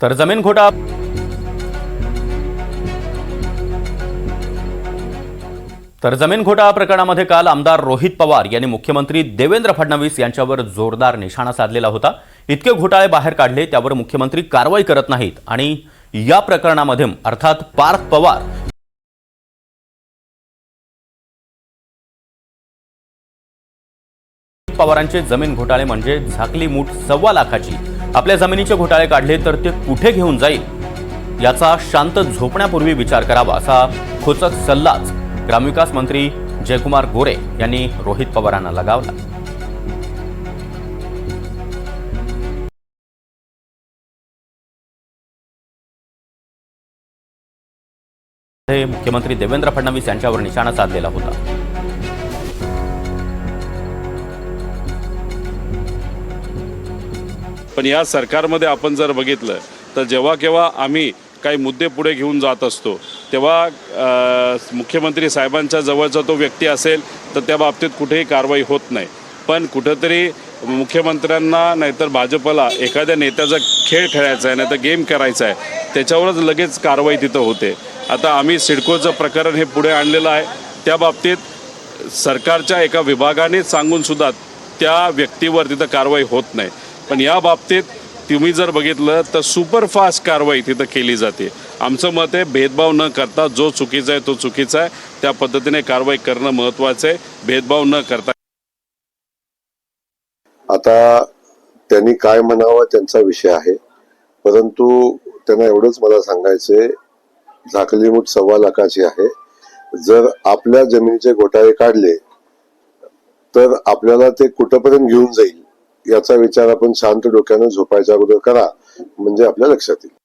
तर जमीन घोटाळा तर जमीन घोटाळा प्रकरणामध्ये काल आमदार रोहित पवार यांनी मुख्यमंत्री देवेंद्र फडणवीस यांच्यावर जोरदार निशाणा साधलेला होता. इतके घोटाळे बाहेर काढले त्यावर मुख्यमंत्री कारवाई करत नाहीत. आणि या प्रकरणामध्ये अर्थात पार्थ पवार पवारांचे जमीन घोटाळे म्हणजे झाकली मूठ सव्वा लाखाची. आपल्या जमिनीचे घोटाळे काढले तर ते कुठे घेऊन जाईल? याचा शांत झोपण्यापूर्वी विचार करावा असा खोचक सल्लाच ग्रामविकास मंत्री जयकुमार गोरे यांनी रोहित पवारांना लगावला. हे मुख्यमंत्री देवेंद्र फडणवीस यांच्यावर निशाणा साधलेला होता. पण या सरकारमध्ये आपण जर बघितलं तर जेव्हा केव्हा आम्ही काही मुद्दे पुढे घेऊन जात असतो तेव्हा मुख्यमंत्री साहेबांच्या जवळचा तो व्यक्ती असेल तर त्या बाबतीत कुठेही कारवाई होत नाही. पण कुठंतरी मुख्यमंत्र्यांना नाहीतर भाजपला एखाद्या नेत्याचा खेळ खेळायचा आहे नाहीतर गेम करायचा आहे त्याच्यावरच लगेच कारवाई तिथं होते. आता आम्ही सिडकोचं प्रकरण हे पुढे आणलेलं आहे. त्या बाबतीत सरकारच्या एका विभागाने सांगूनसुद्धा त्या व्यक्तीवर तिथं कारवाई होत नाही. पण या बाबतीत तुम्ही जर बघितलं तर सुपरफास्ट कारवाई तिथं केली जाते. आमचं मत आहे भेदभाव न करता जो चुकीचा आहे तो चुकीचा आहे. त्या पद्धतीने कारवाई करणं महत्वाचं आहे. भेदभाव न करता आता त्यांनी काय म्हणावं त्यांचा विषय आहे. परंतु त्यांना एवढंच मला सांगायचंय झाकली मूठ सव्वा लाखाची आहे. जर आपल्या जमिनीचे घोटाळे काढले तर आपल्याला ते कुठंपर्यंत घेऊन जाईल? याचा विचार आपण शांत डोक्यानं झोपायच्या अगोदर करा. म्हणजे आपल्या लक्षात येईल.